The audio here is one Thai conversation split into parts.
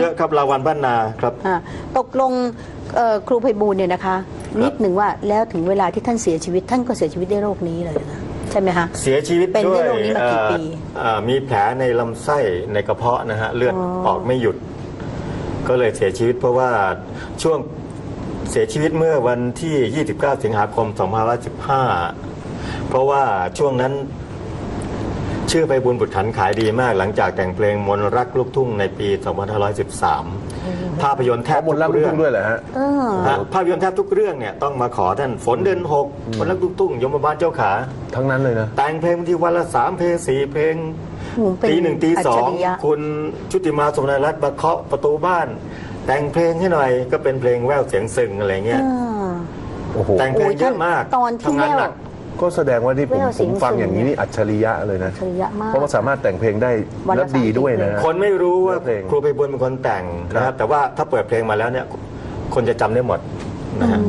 เยอะครับลาวันบ้านนาครับ อ่าตกลงเอ่อครูไพบูลย์เนี่ยนะคะ นิดหนึ่งว่าแล้วถึงเวลาที่ท่านเสียชีวิต ท่านก็เสียชีวิตด้วยโรคนี้เลยนะใช่ไหมคะ เสียชีวิตเป็นด้ด้ววยยโรคนี้มากี่ปี เอ่อเอ่อมีแผลในลำไส้ในกระเพาะนะฮะเลือดอ๋อออกไม่หยุด ก็เลยเสียชีวิตเพราะว่าช่วงเสียชีวิตเมื่อวันที่ 29 สิงหาคม 2515 เพราะว่าช่วงนั้น ชื่อไปบุญบุตรขันขายดีมาก หลังจากแต่งเพลงมนต์รักลูกทุ่งในปี 2513 ภาพยนตร์แทแทบบมนต์รักทุกลูกเรื่องทุ่งด้วยเหรอฮะเออฮะภาพยนตร์แทบทุกเรื่องเนี่ยต้องมาขอท่านฝนเดือนหกมนต์รักลูกทุ่งยมบาลเจ้าขา ทั้งนั้นเลยนะ แต่งเพลงบางทีวันละสามเพลงสี่เพลงโอ้โหเป็นตีหนึ่งตีสองอัจฉริยะคุณชุติมาสมนรัตน์มาเคาะประตูบ้าน แต่งเพลงให้หน่อยก็เป็นเพลงแววเสียงซึงอะไรเงี้ยอ่าโอ้โหแต่งเพลงเยอะมากตอนที่ทำงานหนักแว ก็แสดงว่าที่ผมแววผเสียมงฟังซึมอย่างนี้นี่อัจฉริยะเลยนะอัจฉริยะมากเพราะว่าสามารถแต่งเพลงได้วันละและดีด้วยนะ สามสิบเพลง คนไม่รู้ว่าเพลงครูไปบุญเป็นคนแต่งนะคครัรับบแต่ว่าถ้าเปิดเพลงมาแล้วเนี่ย คนจะจำได้หมดนะฮะ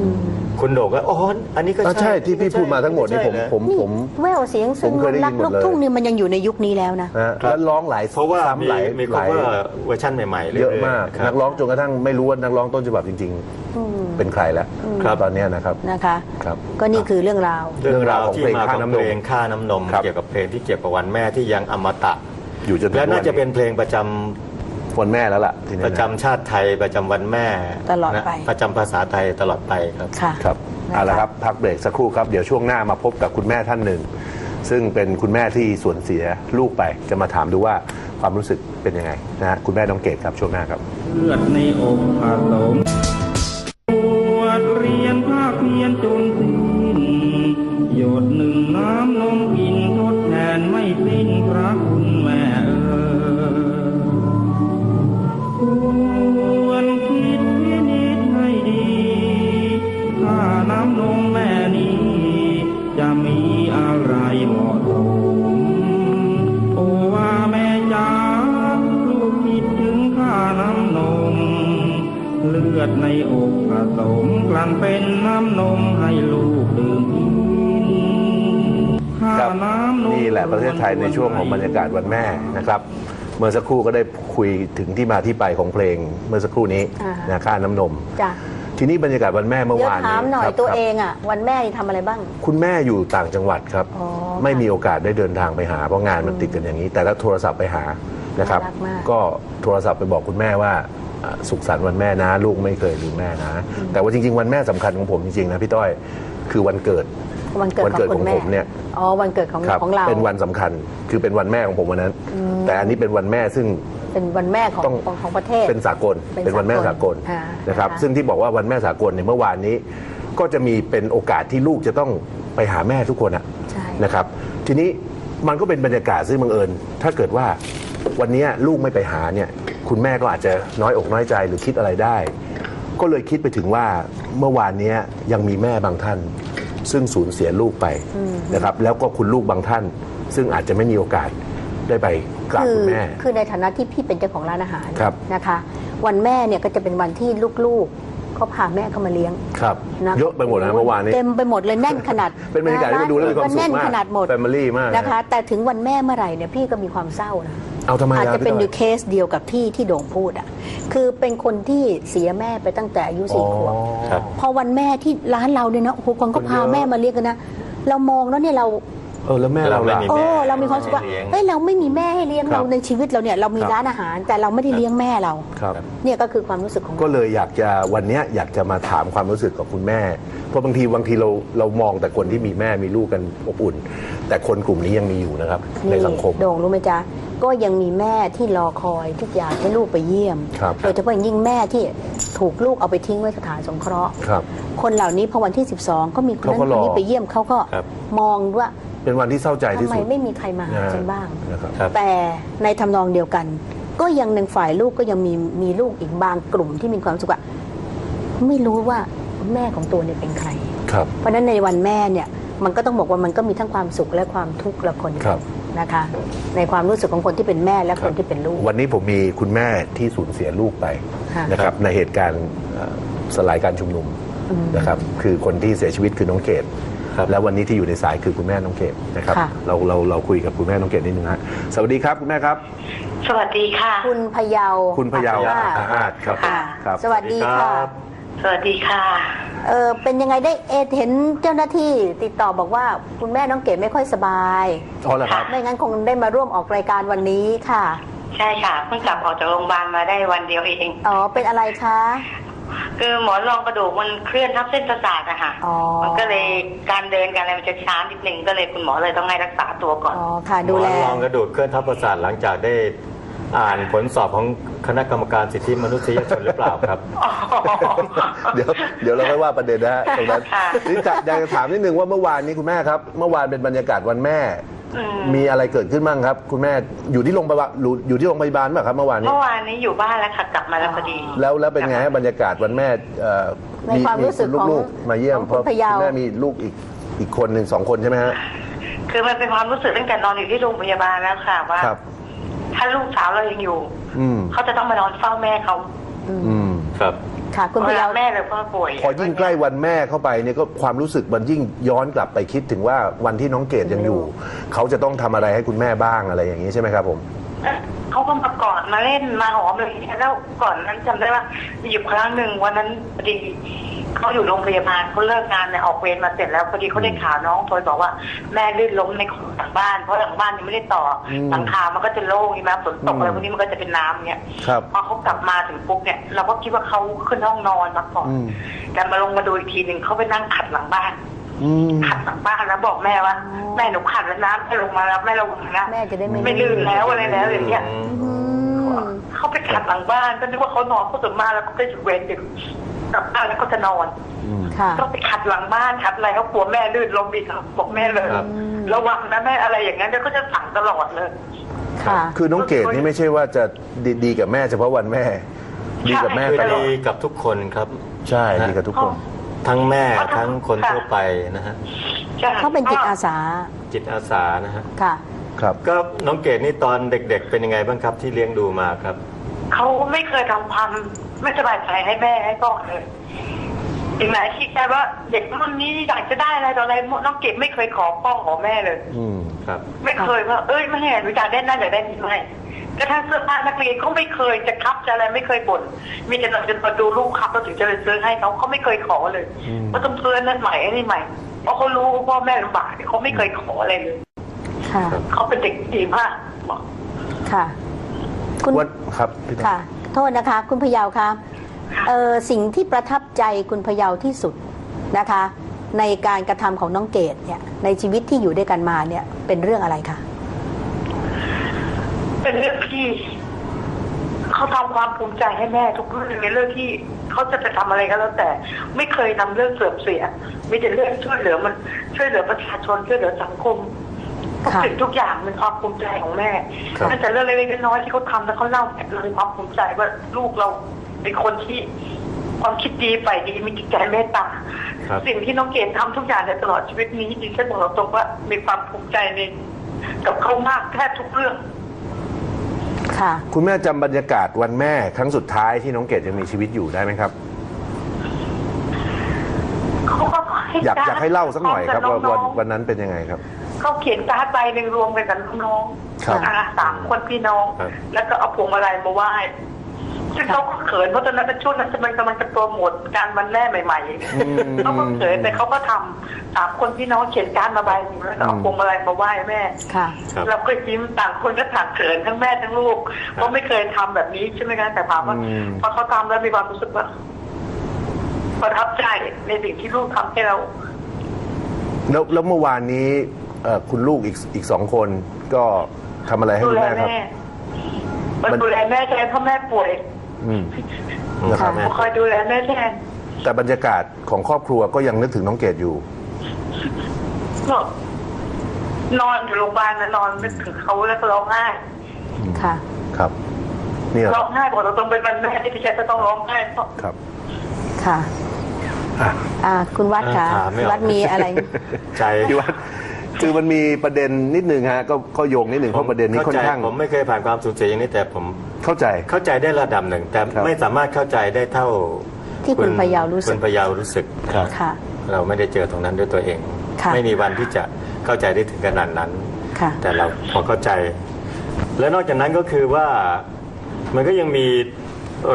คุณโด่งก็อ๋ออันนี้ก็อะใช่ที่พี่พูดมาทั้งหมดนี่ผมใช่นะผมนี่ผม แววเสียงซึ่งผมเคยได้ยิรันกหมลูดกเลย ทุ่งนี่มันยังอยู่ในยุคนี้แล้วนะ นะฮะแล้วร้องหลายเพราะว่ามีซ้ำหลายมีหลาย cover เวอร์ชันใหม่ๆรื่เยๆอะมากครับนักร้องจนกระทั่งไม่รู้ว่านักร้องต้นฉบับจริงอืมๆเป็นใครแล้วครับ ตอนเนี้ยนะครับ นะคะ ครับ ก็นี่คือเรื่องราว เรื่องราวที่เรื่องมาราวของของเพเพลลงงค่าน้ำนม ครับ เกี่ยวกับเพลงที่เกี่ยวกับวันแม่ที่ยังอมตะ อยู่จนถึงและน่าจะวัเป็นเพลงประจำ วันแม่แล้วล่ะทีนี้ประจำชาติไทยประจำวันแม่ตลอดไป นะประจำภาษาไทยตลอดไปครับ ค่ะครับนะคะเอาละครับพักเบรกสักครู่ครับเดี๋ยวช่วงหน้ามาพบกับคุณแม่ท่านหนึ่ง ซึ่งเป็นคุณแม่ที่สูญเสียลูกไปจะมาถามดูว่าความรู้สึกเป็นยังไงนะฮะคุณแม่น้องเกดครับช่วงหน้าครับ เลือดในอกผสมปวดเรียนภาคเพียนจนสิ้น สมกลั่นเป็นน้ำนมให้ลูกดื่มกินค่าครับน้ำนมนี่แหละประเทศไทยในช่วงของบรรยากาศวันแม่นะครับ เมื่อสักครู่ก็ได้คุยถึงที่มาที่ไปของเพลงเมื่อสักครู่นี้อ่านะค่าน้ำนมจ้ะทีนี้บรรยากาศวันแม่เมื่อเดี๋ยววานถานี้มหน่อยครับตัวครับเองอะวันแม่นี่ทำอะไรบ้าง คุณแม่อยู่ต่างจังหวัดครับอ๋อไม่มีโอกาสได้เดินทางไปหาเพราะงานมันติดกันอย่างนี้ แต่ก็โทรศัพท์ไปหานะครับน่ารักมากก็โทรศัพท์ไปบอกคุณแม่ว่าอ่า สุขสันต์วันแม่นะ ลูกไม่เคยลืมแม่นะ แต่ว่าจริง ๆ วันแม่สำคัญของผมจริงๆนะพี่ต้อยคือวันเกิดวันเกิดวันของเกิดคุขณองแม่ผมเนี่ยอ๋อวันเกิดของครับของเราเป็นวันสำคัญ คือเป็นวันแม่ของผมวันนั้น แต่อันนี้เป็นวันแม่ซึ่งเป็นวันแม่ของต้องของของประเทศ เป็นสากล เป็นเป็นวันแม่สาสากกลลอ่านะครับนะคะซึ่งที่บอกว่าวันแม่สากลเนี่ยเมื่อวานนี้ ก็จะมีเป็นโอกาสที่ลูกจะต้องไปหาแม่ทุกคนอะใช่นะครับ ทีนี้มันก็เป็นบรรยากาศซึ่งบังเอิญ ถ้าเกิดว่าวันนี้ลูกไม่ไปหาเนี่ย คุณแม่ก็อาจจะน้อยอกน้อยใจหรือคิดอะไรได้ ก็เลยคิดไปถึงว่าเมื่อวานเนี้ยยังมีแม่บางท่าน ซึ่งสูญเสียลูกไปนะครับ แล้วก็คุณลูกบางท่าน ซึ่งอาจจะไม่มีโอกาสได้ไปกราบคือคุณแม่ คือในฐานะที่พี่เป็นเจ้าของร้านอาหารครับนะคะ วันแม่เนี่ยก็จะเป็นวันที่ลูกๆเขาพาแม่เข้ามาเลี้ยงครับนะเยอะไปหมดนะเมื่อวานนี้เต็มไปหมดเลยแน่นขนาด เป็นบรรยากาศที่ดูแล้วมีความสุขแน่นมากขนาดหมด Family มากนะนะคะ แต่ถึงวันแม่เมื่อไหร่เนี่ยพี่ก็มีความเศร้านะ เอาทำไมอาจล่จะเป็นอพี่ยู่เคสเดียวกับที่ที่โด่งพูดอะคือเป็นคนที่เสียแม่ไปตั้งแต่อายุต้สี่อยขวบครับพอวันแม่ที่ร้านเราเนี่ยนะโอ้โหคนก็คนเยพาอะแม่มาเลี้ยงกันนะเรามองแล้วเนี่ยเราเออแล้วแม่เราเราไม่ล่ะมีโอ้แม่เรามีความรู้สึกว่าให้เลี้ยงเฮ้ยเราไม่มีแม่ให้เลี้ยงครับเราในชีวิตเราเนี่ยเรามีครับร้านอาหารแต่เราไม่ได้เลี้ยงแม่เราครับเนี่ยก็คือความรู้สึกของก็เราเลยอยากจะวันเนี้ยอยากจะมาถามความรู้สึกกับคุณแม่ เพราะบางทีบางทีเราเรามองแต่คนที่มีแม่มีลูกกันอบอุ่น แต่คนกลุ่มนี้ยังมีอยู่นะครับ ในสังคมโด่งรู้ไหมจ๊ะ ก็ยังมีแม่ที่รอคอยที่อยากให้ลูกไปเยี่ยม ครับโดยเฉพาะอย่างยิ่งแม่ที่ถูกลูกเอาไปทิ้งไว้สถานสงเคราะห์ครับคนเหล่านี้พอวันที่ 12 ก็มีคนนั้นเขาก็ครนอนี้ไปเยี่ยมเขาก็ครับ มองว่าเป็นวันที่เศร้าใจทำที่ไมสุดไม่มีใครมาหานะฮะฉันบ้าง นะครับ ครับ แต่ในทำนองเดียวกัน ก็ยังในฝ่ายลูกก็ยังมีมีลูกอีกบางกลุ่มที่มีความรู้สุขว่าไม่รู้ว่าแม่ของตัวเนี่ยเป็นใคร ครับ เพราะฉะนั้นในวันแม่เนี่ยมันก็ต้องบอกว่ามันก็มีทั้งความสุขและความทุกข์ละคน ครับ นะคะ ในความรู้สึกของคนที่เป็นแม่และคนที่เป็นลูก วันนี้ผมมีคุณแม่ที่สูญเสียลูกไปค่ะนะครับในเหตุการณ์เอ่อสลายการชุมนุมอืมนะครับคือคนที่เสียชีวิตคือน้องเกดครับแล้ววันนี้ที่อยู่ในสายคือคุณแม่น้องเกดนะครับค่ะเราเราเราคุยกับคุณแม่น้องเกดนิดนึงฮะสวัสดีครับคุณแม่ครับ สวัสดีค่ะ คุณพะเยาคุณพะเยาค่ะอาอาจครับค่ะครับ สวัสดีค่ะ สวัสดีค่ะ เออเป็นยังไงได้เอเห็นเจ้าหน้าที่ติดต่อบอกว่าคุณแม่น้องเกดไม่ค่อยสบายอ๋อเหรอครับ ไม่งั้นคงได้มาร่วมออกรายการวันนี้ค่ะ ใช่ค่ะเพิ่งกลับออกจากโรงพยาบาลมาได้วันเดียวเอง อ๋อ เป็นอะไรคะ คือหมอนรองกระดูกมันเคลื่อนทับเส้นประสาทอะค่ะอ๋อ มันก็เลยการเดินการอะไรมันจะช้านิดนึงก็เลยคุณหมอเลยต้องให้รักษาตัวก่อน อ๋อ ค่ะ ดูแล หมอรองกระดูกเคลื่อนทับประสาทหลังจากได้ อ่านผลสอบของคณะกรรมการสิทธิมนุษยชนหรือเปล่าครับ เดี๋ยวเดี๋ยวเราค่อยว่าประเด็นนะฮะตรงนั้นค่ะนี่จะอยากจะถามนิดนึงว่าเมื่อวานนี้คุณแม่ครับ เมื่อวานเป็นบรรยากาศวันแม่อืมมีอะไรเกิดขึ้นบ้างครับ คุณแม่อยู่ที่โรงพยาบาลอยู่อยู่ที่โรงพยาบาลป่ะครับเมื่อวานนี้ เมื่อวานนี้อยู่บ้านแล้วค่ะกลับมาแล้วพอดี แล้วแล้วเป็นไงฮะบรรยากาศวันแม่เอ่อในความรู้สึกคุณของลูกๆมาเยี่ยมของเพราะคุณพะเยาคุณแม่มีลูกอีกอีกคนหนึ่งสองคนใช่ไหมฮะ คือมันเป็นความรู้สึกตั้งแต่นอนอยู่ที่โรงพยาบาลแล้วค่ะว่า ครับ ถ้าลูกสาวเรายังอยู่อืมเขาจะต้องมานอนเฝ้าแม่เขาอืมครับ ค่ะ คุณเวพะลาเยาแม่เลยพ่อป่วย พอยิ่งใกล้วันแม่เข้าไปเนี่ยก็ความรู้สึกมันยิ่งย้อนกลับไปคิดถึงว่าวันที่น้องเกดยังอยู่ เขาจะต้องทำอะไรให้คุณแม่บ้างอะไรอย่างนี้ใช่ไหมครับผม เขาก็มากอดมาเล่นมาหอมอะไรอย่างเงี้ยแล้วก่อนนั้นจำได้ว่ามีอยู่ครั้งหนึ่งวันนั้นพอดี เขาอยู่โรงพยาบาลเขาเลิกงานเนี่ยออกเวรมาเสร็จแล้วพอดีเขาได้ข่าวน้องโทรบอกว่าแม่ลื่นล้มในของหลังบ้าน เพราะหลังบ้านยังไม่ได้ต่ออมหลังคามันก็จะโล่งใช่ไหมฝนตกอืมอะไรพวกนี้มันก็จะเป็นน้ำเนี่ยครับ พอเขากลับมาถึงปุ๊บเนี่ยเราก็คิดว่าเขาขึ้นห้องนอนมาก่อนอืม แต่มาลงมาดูอีกทีหนึ่งเขาไปนั่งขัดหลังบ้าน อืม ขัดหลังบ้านแล้วบอกแม่ว่าอ๋อแม่หนูขัดแล้วนะแม่ลงมาแล้วแม่ลงมานะแม่จะได้ไม่ไม่ลื่นแล้วอะไรแล้วอย่างเงี้ย อืมเขาไปขัดหลังบ้านก็นึกว่าเขานอนเขาตื่นมาแล้วก็ไปอยู่เวรดึก กลับบ้านแล้วก็จะนอนอืม ค่ะ ก็ไปขัดหลังบ้านขัดอะไรเขากลัวแม่ลื่นลมอีกครับบอกแม่เลยครับ ระวังนะแม่อะไรอย่างนั้นเดี๋ยวก็จะสั่งตลอดเลย ค่ะ คือน้องเกดนี่ไม่ใช่ว่าจะดีดีกับแม่เฉพาะวันแม่ ดีกับแม่คือตลอดีดกับทุกคนครับ ใช่ดีกับทุกคน ทั้งแม่ทั้งคนทั่วไปนะฮะใช่เขาเป็นจิตอาสา จิตอาสานะฮะค่ะ ครับ ก็น้องเกดนี่ตอนเด็กๆ เป็นยังไงบ้างครับที่เลี้ยงดูมาครับ เขาไม่เคยทำความ ไม่สบายใจให้แม่ให้พ่อเลยถึงไหนที่แค่ว่าเด็กมันนี้อยากจะได้อะไรต่ออะไรน้องเก็บไม่เคยขอพ่อขอแม่เลย อืมครับ ไม่เคยว่าเอ้ยไม่ให้หนูอยากได้นั่นอยากได้นี่ไม่กระทั่งเสื้อผ้านักเรียนเขาไม่เคยจะคับจะอะไรไม่เคยบ่นมีแต่เราจะมาดูลูกครับเราถึงจะเลยซื้อให้เขาเขาไม่เคยขอเลยอืมว่าต้องซื้ออนนั่นใหม่อันนี้ใหม่เพราะเขารู้ว่าพ่อแม่ลำบากเขาไม่เคยขออะไรเลยค่ะเขาเป็นเด็กดีมากบอกค่ะ คุณวันครับพี่ต้นค่ะ โทษนะคะ คุณพะเยาคะเออสิ่งที่ประทับใจคุณพะเยาที่สุดนะคะ ในการกระทำของน้องเกดเนี่ยในชีวิตที่อยู่ด้วยกันมาเนี่ย เป็นเรื่องอะไรคะเป็นเรื่องที่เขาทำความภูมิใจให้แม่ทุกเรื่องในเรื่องที่เขาจะไปทำอะไรก็แล้วแต่ ไม่เคยนำเรื่องเสื่อมเสียมีแต่เรื่องช่วยเหลือมันช่วยเหลือประชาชนช่วยเหลือสังคม ทุกค่ะสิ่งทุกอย่างเป็นความภูมิใจของแม่ครับตั้งแต่เรื่องเล็กๆน้อยๆที่เขาทำแล้วเขาเล่าแต่เรามีความภูมิใจว่าลูกเราเป็นคนที่ความคิดดีฝ่ายดีมีจิตใจเมตตาครับสิ่งที่น้องเกดทำทุกอย่างในตลอดชีวิตนี้ดิฉันบอกตรงว่ามีความภูมิใจในกับเขามากแทบทุกเรื่องค่ะคุณแม่จำบรรยากาศวันแม่ครั้งสุดท้ายที่น้องเกดยังมีชีวิตอยู่ได้ไหมครับเขาก็อยากอยากให้เล่าสักหน่อยครับว่าวันๆวันนั้นเป็นยังไงครับ เขาเขียนการ์ดใบหนึ่งรวมกันกับน้องครับ ๆอ่าสามคนพี่น้อง ครับ แล้วก็เอาพวงมาลัยมาไหว้ ซึ่งเขาก็เขินเพราะตอนนั้นเป็นช่วงนั้นมันกำลังจะโปรโมทการวันแม่ใหม่อืม ๆเขาก็เขินแต่เขาก็ทำสามคนพี่น้องเขียนการ์ดมาใบหนึ่งแล้วก็เอาอืมพวงมาลัยมาไหว้แม่ ค่ะ ครับ เราก็ยิ้มต่างคนก็ต่างเขินทั้งแม่ทั้งลูกเพราะไม่เคยทำแบบนี้ใช่ไหมคะแต่ถามว่าอืม พอเขาทำแล้วมีความรู้สึกว่าประทับใจในสิ่งที่ลูกทำให้เรา แล้วแล้วเมื่อวานนี้ เอ่อคุณลูกอีกอีกสองคนก็ทำอะไรให้ดูคุณแลแม่ครับ แม่มันมันดูแลแม่แทนเพราะแม่ป่วยอืมนะครับแม่คอยดูแลแม่แทนแต่บรรยากาศของครอบครัวก็ยังนึกถึงน้องเกดอยู่ ก็นอนอยู่โรงพยาบาลนะนอนนึกถึงเขาแล้วก็ร้องไห้ค่ะ ครับ เนี่ยร้องไห้บอกเราต้องเป็นวันแม่ที่พี่แจะต้องร้องไห้เพราะ ครับ ค่ะอะ อ่าคุณวัดคะถามไม่ออก วัดมีอะไร ใจพี่วัด คือมันมีประเด็นนิดนึงฮะก็ก็โยงนิดนึงเพราะประเด็นนี้ค่อนข้าง ผมไม่เคยผ่านความสูญเสียอย่างนี้แต่ผมเข้าใจ เข้าใจได้ระดับหนึ่ง แต่ครับไม่สามารถเข้าใจได้เท่าที่คุณพะเยารู้สึกคุณพะเยารู้สึกครับค่ะเราไม่ได้เจอตรงนั้นด้วยตัวเองค่ะไม่มีวันที่จะเข้าใจได้ถึงขนาดนั้นค่ะแต่เราพอเข้าใจ และนอกจากนั้นก็คือว่ามันก็ยังมี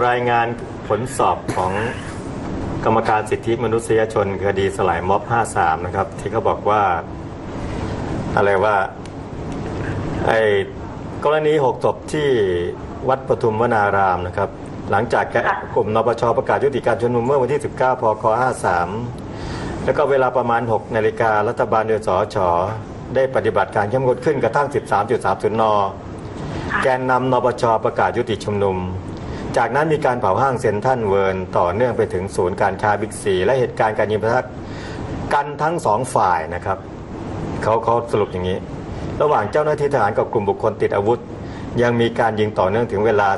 รายงานผลสอบของกรรมการสิทธิมนุษยชนคดีสลายม็อบ 53 นะครับ ที่เขาบอกว่า อะไรว่า ไอ้กรณีหกศพที่วัดปทุมวนารามนะครับ หลังจากแกกลุ่มนปชประกาศยุติการชุมนุมเมื่อวันที่ 19 พค 53 แล้วก็เวลาประมาณ 6 นาฬิการัฐบาลโดยสอชได้ปฏิบัติการเข้มงวดขึ้นกระทั่ง 13.30 น แกนนำนปชประกาศยุติชุมนุม จากนั้นมีการเผาห้างเซ็นทรัลเวิร์นต่อเนื่องไปถึงศูนย์การค้าบิ๊กซี และเหตุการณ์การยิงปะทะกันทั้งสองฝ่ายนะครับ เขาเขาสรุปอย่างนี้ ระหว่างเจ้าหน้าที่ทหารกับกลุ่มบุคคลติดอาวุธ ยังมีการยิงต่อเนื่องถึงเวลา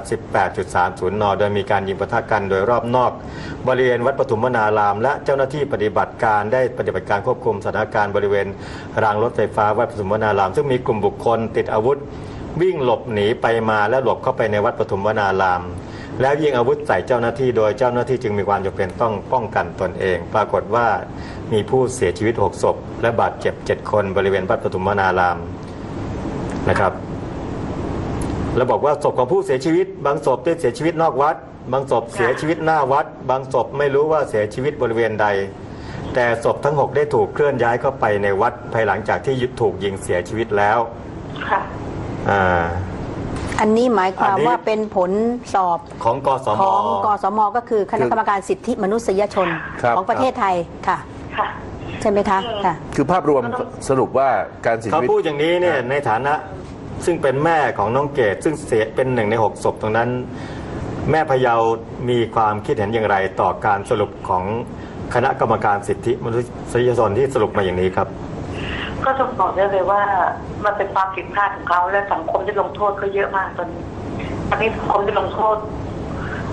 18.30 น โดยมีการยิงปะทะกันโดยรอบนอก บริเวณวัดปฐุมวนาราม และเจ้าหน้าที่ปฏิบัติการได้ปฏิบัติการควบคุมสถานการณ์บริเวณรางรถไฟฟ้าวัดปฐุมวนาราม ซึ่งมีกลุ่มบุคคลติดอาวุธ วิ่งหลบหนีไปมาและหลบเข้าไปในวัดปฐุมวนาราม แล้วยิงอาวุธใส่เจ้าหน้าที่โดยเจ้าหน้าที่จึงมีความจำเป็นต้องป้องกันตนเอง ปรากฏว่ามีผู้เสียชีวิต 6 ศพ และบาดเจ็บ 7 คนบริเวณวัดปฐุมวนารามนะครับ แล้วบอกว่าศพของผู้เสียชีวิต บางศพได้เสียชีวิตนอกวัด บางศพเสียชีวิตหน้าวัด บางศพไม่รู้ว่าเสียชีวิตบริเวณใด แต่ศพทั้ง 6 ได้ถูกเคลื่อนย้ายเข้าไปในวัดภายหลังจากที่ถูกยิงเสียชีวิตแล้วค่ะอ่า อันนี้หมายความอันนี้ว่าเป็นผลสอบของกสมของกสมก็คือคณะกรรมการสิทธิมนุษยชนครับ ของประเทศไทยค่ะ ค่ะ ใช่ไหมคะค่ะ คือภาพรวมสรุปว่าการเสียเขาชีวิต พูดอย่างนี้เนี่ยในฐานะซึ่งเป็นแม่ของน้องเกดซึ่งเสียเป็นหนึ่งในหกศพตรงนั้น แม่พะเยามีความคิดเห็นอย่างไรต่อการสรุปของคณะกรรมการสิทธิมนุษยชนที่สรุปมาอย่างนี้ครับ ก็ต้องบอกได้เลยว่า มันเป็นความผิดพลาดของเขาและสังคมที่ลงโทษก็เยอะมากตอนนี้ตอนนี้สังคมที่ลงโทษ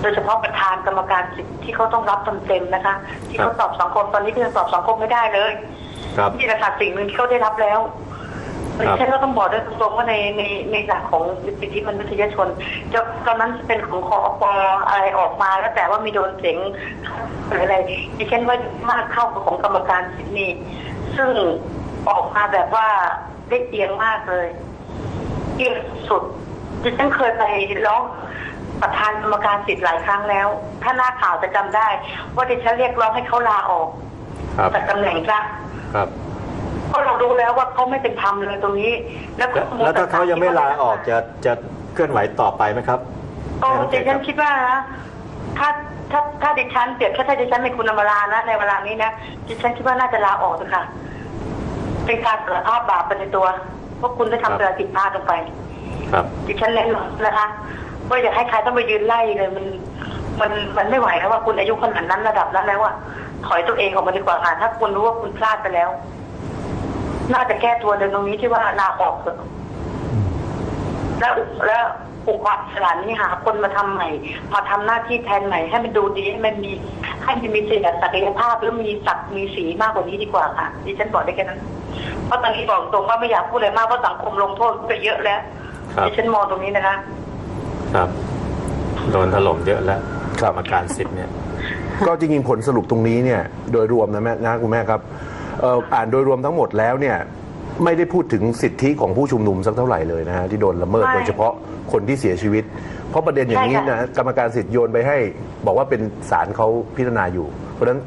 โดยเฉพาะประธานกรรมการสิทธิ์ที่เขาต้องรับเต็มๆนะคะ ที่เขาตอบสังคมตอนนี้ก็ยังตอบสังคมไม่ได้เลยครับนี่แหละค่ะสิ่งหนึ่งที่เขาได้รับแล้วครับฉันก็ต้องบอกด้วยตรงๆว่าในในในหลักของสิทธิมนุษยชนจะตอนนั้นเป็นของคอปอะไรออกมาแล้วแต่ว่ามีโดนเสียงหรืออะไรดิฉันว่ามากเข้ากับของกรรมการสิทธินี่ซึ่ง ออกมาแบบว่าได้เอียงมากเลยเอียงสุดดิฉันเคยไปร้องประธานกรรมการสิทธิ์หลายครั้งแล้ว ถ้าหน้าข่าวจะจำได้ ว่าดิฉันเรียกร้องให้เขาลาออกครับจากตำแหน่งซะครับเพราะเรารู้แล้วว่าเขาไม่เป็นธรรมเลยตรงนี้แล้วก็แล้วแล้วถ้าเขายังไม่ลาออกจะจะเคลื่อนไหวต่อไปไหมครับโอ้ดิฉันคิดว่านะถ้าถ้าถ้าดิฉันเปรียบแค่ถ้าดิฉันเป็นคุณอมรานะในเวลานี้นะดิฉันคิดว่าน่าจะลาออกเถอะค่ะ เป็นการสารภาพบาปไปในตัวเพราะคุณได้ครับทำอะไรผิดพลาดลงไป ครับ ดิฉันเน้นนะคะว่าอย่าให้ใครต้องไปยืนไล่เลยมันมันมันไม่ไหวแล้วว่าคุณอายุขนาดนั้นระดับนั้นแล้วว่าถอยตัวเองออกมาดีกว่าค่ะถ้าคุณรู้ว่าคุณพลาดไปแล้ว น่าจะแก้ตัวในตรงนี้ที่ว่าลาออกเถอะแล้วแล้วปลุกความฉลาดนี้หาคนมาทำใหม่ มาทำหน้าที่แทนใหม่ ให้มันดูดีให้มันมีให้มันมีศักยภาพแล้วมีศักดิ์มีสีมากกว่านี้ดีกว่าค่ะดิฉันบอกได้แค่นั้น เพราะตอนนี้บอกตรงว่าไม่อยากพูดอะไรมากเพราะสังคมลงโทษไปเยอะแล้วครับดิฉันมองตรงนี้นะคะ ครับโดนถล่มเยอะแล้วครักรบรมการสิทธิ์เนี่ย ก็จริงๆผลสรุปตรงนี้เนี่ย โดยรวมนะแม่นะคุณแม่ครับเอ่ออ่านโดยรวมทั้งหมดแล้วเนี่ยไม่ได้พูดถึงสิทธิของผู้ชุมนุมสักเท่าไหร่เลยนะฮะที่โดนละเมิดไม่โดยเฉพาะคนที่เสียชีวิต เพราะประเด็นอย่างนี้ใช่ค่ะนะกรรมการสิทธิ์โยนไปให้ บอกว่าเป็นศาลเขาพิจารณาอยู่ เพราะฉะนั้น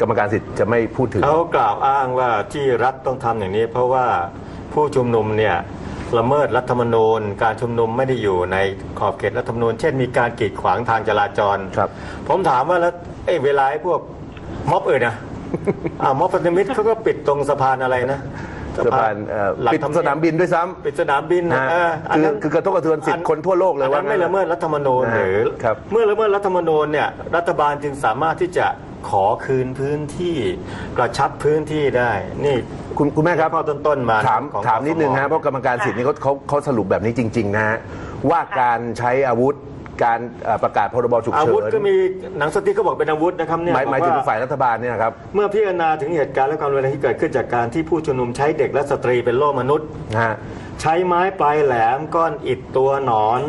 กรรมการสิทธิ์จะไม่พูดถึง เขากล่าวอ้างว่าที่รัฐต้องทำอย่างนี้ เพราะว่าผู้ชุมนุมเนี่ยละเมิดรัฐธรรมนูญ การชุมนุมไม่ได้อยู่ในขอบเขตรัฐธรรมนูญ เช่นมีการกีดขวางทางจราจร ครับ ผมถามว่าแล้วเอ้ยเวลาไอ้พวกม็อบอื่นนะ อ่าม็อบพันธมิตรเขาก็ปิดตรงสะพานอะไรนะสะพานเอ่อหลักปิดธรรสนามบินด้วยซ้ำ ปิดสนามบินนะฮะเอออันคือนั้นคือกระทบกระเทือนสิทธิ์คนทั่วโลกเลยอันว่านั้นไม่ละเมิดรัฐธรรมนูญนะฮะหรือ ครับ เมื่อละเมิดรัฐธรรมนูญเนี่ยรัฐบาลจึงสามารถที่จะ ขอคืนพื้นที่กระชับพื้นที่ได้ นี่คุณคุณแม่ครับข้อต้นๆมาถามของถามนิดนึงกสฮะเพราะกรรมการสิทธิ์นี่เขาเขาเขาสรุปแบบนี้จริง ๆ นะฮะว่าการใช้อาวุธการเอ่อประกาศพรบฉุกอาเฉิวุธนก็มีหนังสติ๊กก็บอกเป็นอาวุธนะครับเนี่ยหมายหมายถึงบอกว่าฝ่ายรัฐบาลเนี่ยนะครับ เมื่อพิจารณาถึงเหตุการณ์และความรุนแรงที่เกิดขึ้นจากการที่ผู้ชุมนุมใช้เด็กและสตรีเป็นโล่มนุษย์ นะฮะ ใช้ไม้ปลายแหลมก้อนอิฐตัวหนอน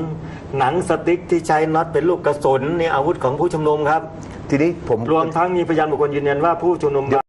หนังสติ๊กที่ใช้น็อตเป็นลูกกระสุนนี่อาวุธของผู้ชุมนุมครับ ทีนี้ผม รวมทั้งมีพยานบุคคลยืนยันว่าผู้ชุมนุม